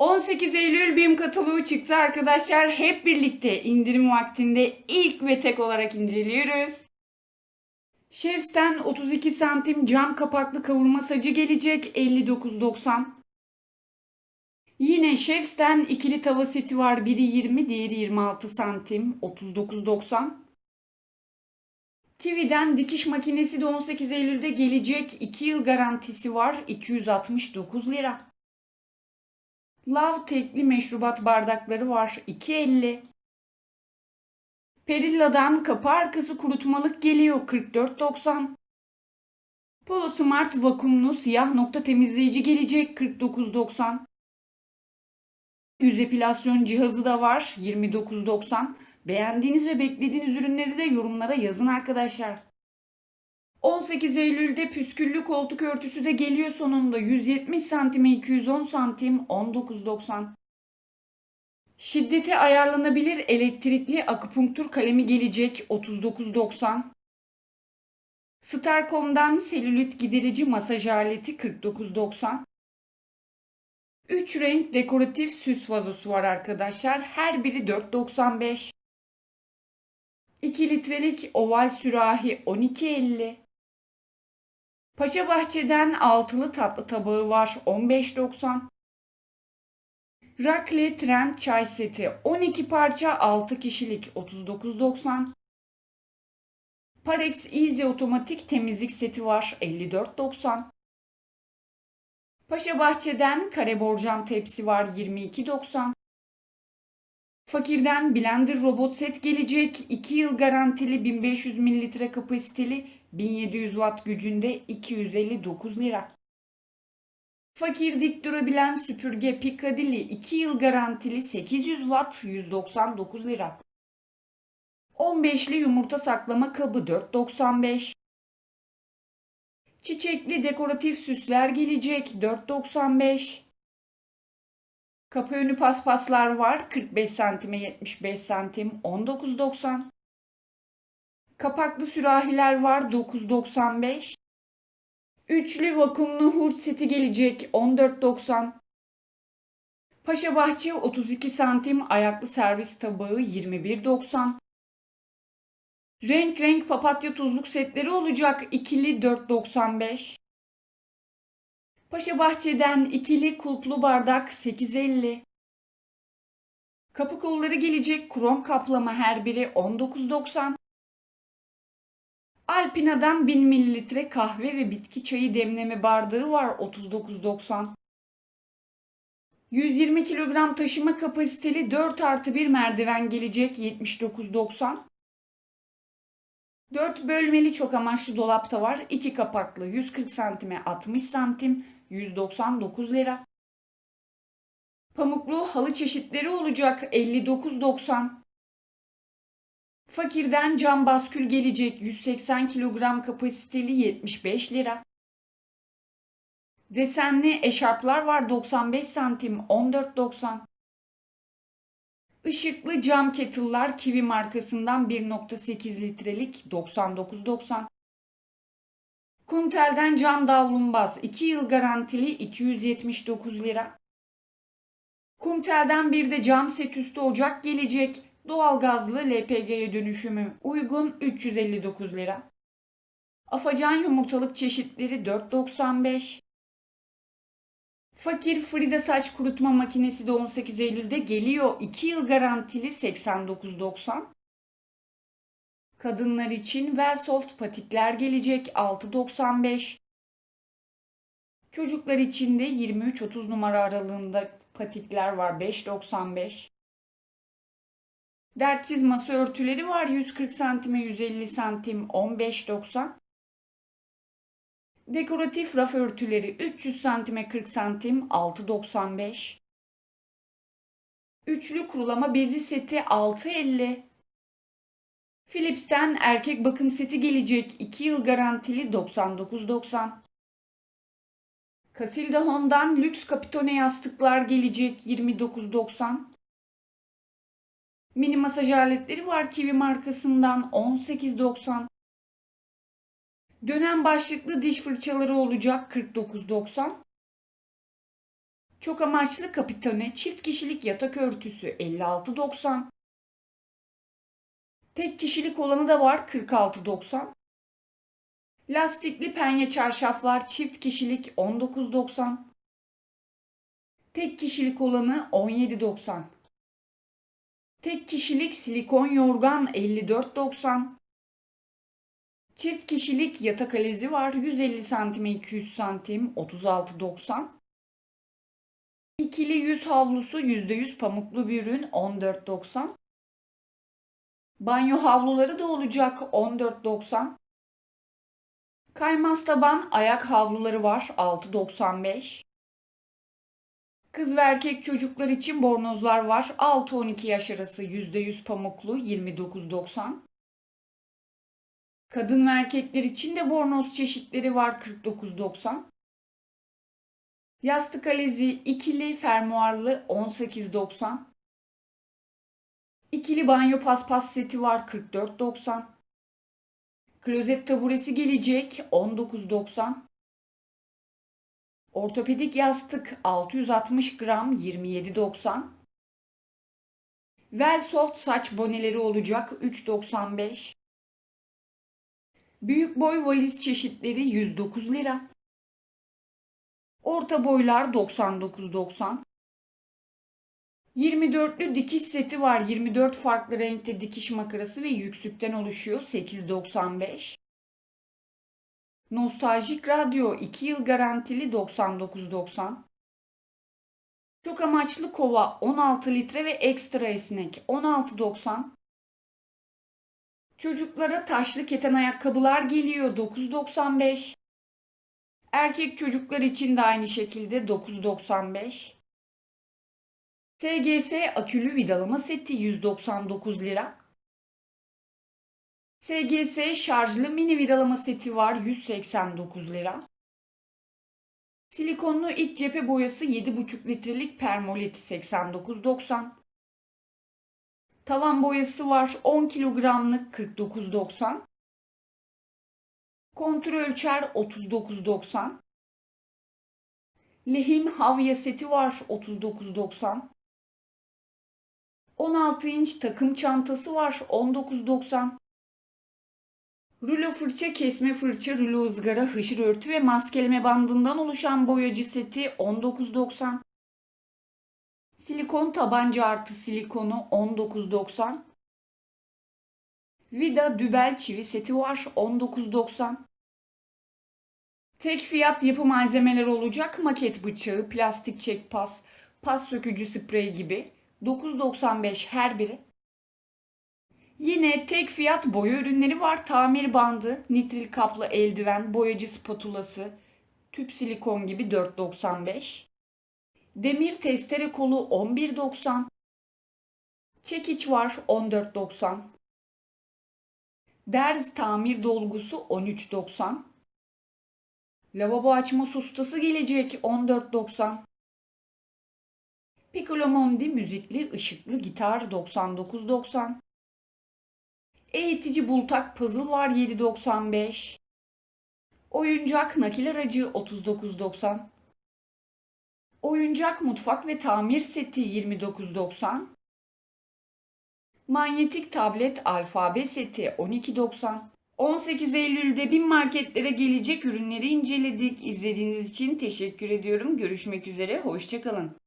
18 Eylül BİM kataloğu çıktı arkadaşlar. Hep birlikte indirim vaktinde ilk ve tek olarak inceliyoruz. Chefs'ten 32 santim cam kapaklı kavurma sacı gelecek 59.90. Yine Chefs'ten ikili tava seti var. Biri 20, diğeri 26 santim 39.90. Kiwi'den dikiş makinesi de 18 Eylül'de gelecek. 2 yıl garantisi var. 269 lira. Lav tekli meşrubat bardakları var. 2.50. Perilla'dan kapı arkası kurutmalık geliyor. 44.90. Polo Smart vakumlu siyah nokta temizleyici gelecek. 49.90. Yüz epilasyon cihazı da var. 29.90. Beğendiğiniz ve beklediğiniz ürünleri de yorumlara yazın arkadaşlar. 18 Eylül'de püsküllü koltuk örtüsü de geliyor sonunda. 170 santime 210 santim 19.90. Şiddeti ayarlanabilir elektrikli akupunktur kalemi gelecek 39.90. Starcom'dan selülit giderici masaj aleti 49.90. 3 renk dekoratif süs vazosu var arkadaşlar. Her biri 4.95. 2 litrelik oval sürahi 12.50. Paşa Bahçe'den altılı tatlı tabağı var 15.90. Rakle Trend çay seti 12 parça 6 kişilik 39.90. Parex Easy otomatik temizlik seti var 54.90. Paşa Bahçe'den kare borcam tepsi var 22.90. Fakirden blender robot set gelecek. 2 yıl garantili 1500 mililitre kapasiteli 1700 watt gücünde 259 lira. Fakir dik durabilen süpürge Piccadilly 2 yıl garantili 800 watt 199 lira. 15'li yumurta saklama kabı 4.95. Çiçekli dekoratif süsler gelecek 4.95. Kapı önü paspaslar var 45 santime 75 santim 19.90. Kapaklı sürahiler var 9.95. Üçlü vakumlu hurt seti gelecek 14.90. Paşa Bahçe 32 santim ayaklı servis tabağı 21.90. Renk renk papatya tuzluk setleri olacak ikili 4.95. Paşa Bahçe'den ikili kulplu bardak 8.50. Kapı kolları gelecek krom kaplama her biri 19.90. Alpina'dan 1000 mililitre kahve ve bitki çayı demleme bardağı var 39.90. 120 kilogram taşıma kapasiteli 4 artı 1 merdiven gelecek 79.90. 4 bölmeli çok amaçlı dolapta var. 2 kapaklı 140 santime 60 santim 199 lira. Pamuklu halı çeşitleri olacak 59.90. Fakirden cam baskül gelecek 180 kilogram kapasiteli 75 lira. Desenli eşarplar var 95 santim 14.90. Işıklı cam kettle'lar Kiwi markasından 1.8 litrelik 99.90. Kumtel'den cam davlumbaz 2 yıl garantili 279 lira. Kumtel'den bir de cam set üstü ocak gelecek. Doğalgazlı LPG'ye dönüşümü uygun 359 lira. Afacan yumurtalık çeşitleri 4.95. Fakir Frida saç kurutma makinesi de 18 Eylül'de geliyor. 2 yıl garantili 89.90. Kadınlar için Welsoft patikler gelecek 6.95. Çocuklar için de 23-30 numara aralığında patikler var 5.95. Dertsiz masa örtüleri var 140 santime 150 santim 15.90. Dekoratif raf örtüleri 300 santime 40 santim 6.95. Üçlü kurulama bezi seti 6.50. Philips'ten erkek bakım seti gelecek 2 yıl garantili 99.90. Casilda Home'dan lüks kapitone yastıklar gelecek 29.90. Mini masaj aletleri var Kiwi markasından 18.90. Dönem başlıklı diş fırçaları olacak 49.90. Çok amaçlı kapitone çift kişilik yatak örtüsü 56.90. Tek kişilik olanı da var 46.90. Lastikli penye çarşaflar çift kişilik 19.90. Tek kişilik olanı 17.90. Tek kişilik silikon yorgan 54.90. Çift kişilik yatak alezi var 150 cm 200 cm 36.90. İkili yüz havlusu %100 pamuklu bir ürün 14.90. Banyo havluları da olacak 14.90. Kaymaz taban ayak havluları var 6.95. Kız ve erkek çocuklar için bornozlar var 6-12 yaş arası %100 pamuklu 29.90. Kadın ve erkekler için de bornoz çeşitleri var 49.90. Yastık alezi ikili fermuarlı 18.90. İkili banyo paspas seti var 44.90. Klozet taburesi gelecek 19.90. Ortopedik yastık 660 gram 27.90. Velsoft saç boneleri olacak 3.95. Büyük boy valiz çeşitleri 109 lira. Orta boylar 99.90. 24'lü dikiş seti var. 24 farklı renkte dikiş makarası ve yüksükten oluşuyor. 8.95. Nostaljik radyo 2 yıl garantili 99.90. Çok amaçlı kova 16 litre ve ekstra esnek 16.90. Çocuklara taşlı keten ayakkabılar geliyor 9.95. Erkek çocuklar için de aynı şekilde 9.95. SGS akülü vidalama seti 199 lira. SGS şarjlı mini vidalama seti var 189 lira. Silikonlu iç cephe boyası 7,5 litrelik permoleti 89.90. Tavan boyası var 10 kilogramlık 49.90. Kontur ölçer 39.90. Lehim havya seti var 39.90. 16 inç takım çantası var 19.90. Rulo fırça, kesme fırça, rulo ızgara, hışır örtü ve maskeleme bandından oluşan boyacı seti 19.90. Silikon tabanca artı silikonu 19.90. Vida dübel çivi seti var 19.90. Tek fiyat yapı malzemeleri olacak maket bıçağı, plastik çekpas, pas sökücü sprey gibi 9.95 her biri. Yine tek fiyat boya ürünleri var. Tamir bandı, nitril kaplı eldiven, boyacı spatulası, tüp silikon gibi 4.95. Demir testere kolu 11.90. Çekiç var 14.90. Derz tamir dolgusu 13.90. Lavabo açma sustası gelecek 14.90. Piccolo Mondi müzikli ışıklı gitar 99.90. Eğitici bultak puzzle var 7.95. Oyuncak nakil aracı 39.90. Oyuncak mutfak ve tamir seti 29.90. Manyetik tablet alfabe seti 12.90. 18 Eylül'de bin marketlere gelecek ürünleri inceledik. İzlediğiniz için teşekkür ediyorum. Görüşmek üzere, hoşçakalın.